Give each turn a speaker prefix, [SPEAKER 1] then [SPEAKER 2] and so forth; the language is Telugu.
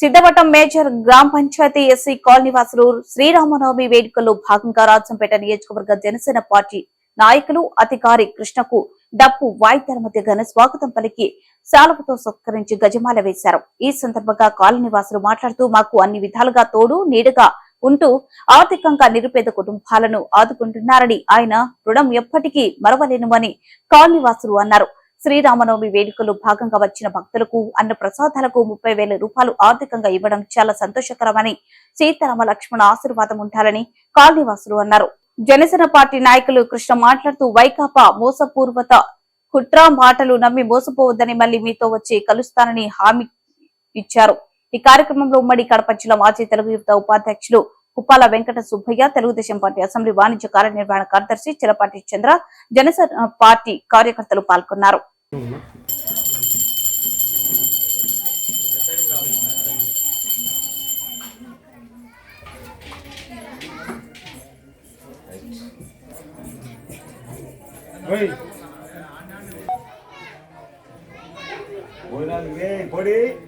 [SPEAKER 1] సిద్ధవటం మేజర్ గ్రామ పంచాయతీ ఎస్సీ కాలనీ వాసులు శ్రీరామనవమి వేడుకల్లో భాగంగా రాజంపేట నియోజకవర్గ జనసేన పార్టీ నాయకులు అధికారి కృష్ణకు డప్పు వాయిద్యాల మధ్య ఘన స్వాగతం పలికి శాలువతో సత్కరించి గజమాల వేశారు. ఈ సందర్భంగా కాలనీ వాసులు మాట్లాడుతూ మాకు అన్ని విధాలుగా తోడు నీడగా ఉంటూ ఆర్థికంగా నిరుపేద కుటుంబాలను ఆదుకుంటున్నారని ఆయన రుణం ఎప్పటికీ మరవలేనుమని కాలనీ వాసులు అన్నారు. శ్రీరామనవమి వేడుకలు భాగంగా వచ్చిన భక్తులకు అన్న ప్రసాదాలకు ముప్పై వేల రూపాయలు ఆర్థికంగా ఇవ్వడం చాలా సంతోషకరమని సీతారామ లక్ష్మణ ఆశీర్వాదం ఉండాలని కాళీవాసులు అన్నారు. జనసేన పార్టీ నాయకులు కృష్ణ మాట్లాడుతూ వైకాపా మోసపూర్వత కుట్రా మాటలు నమ్మి మోసపోవద్దని మళ్ళీ మీతో వచ్చి కలుస్తానని హామీ ఇచ్చారు. ఈ కార్యక్రమంలో ఉమ్మడి కడప జిల్లా మాజీ తెలుగు యువత ఉపాధ్యక్షులు కుప్పాల వెంకట సుబ్బయ్య తెలుగుదేశం పార్టీ అసెంబ్లీ వాణిజ్య కార్యనిర్వహణ కార్యదర్శి చిలపాటి చంద్ర జనసేన పార్టీ కార్యకర్తలు పాల్గొన్నారు
[SPEAKER 2] పోయినా పొడి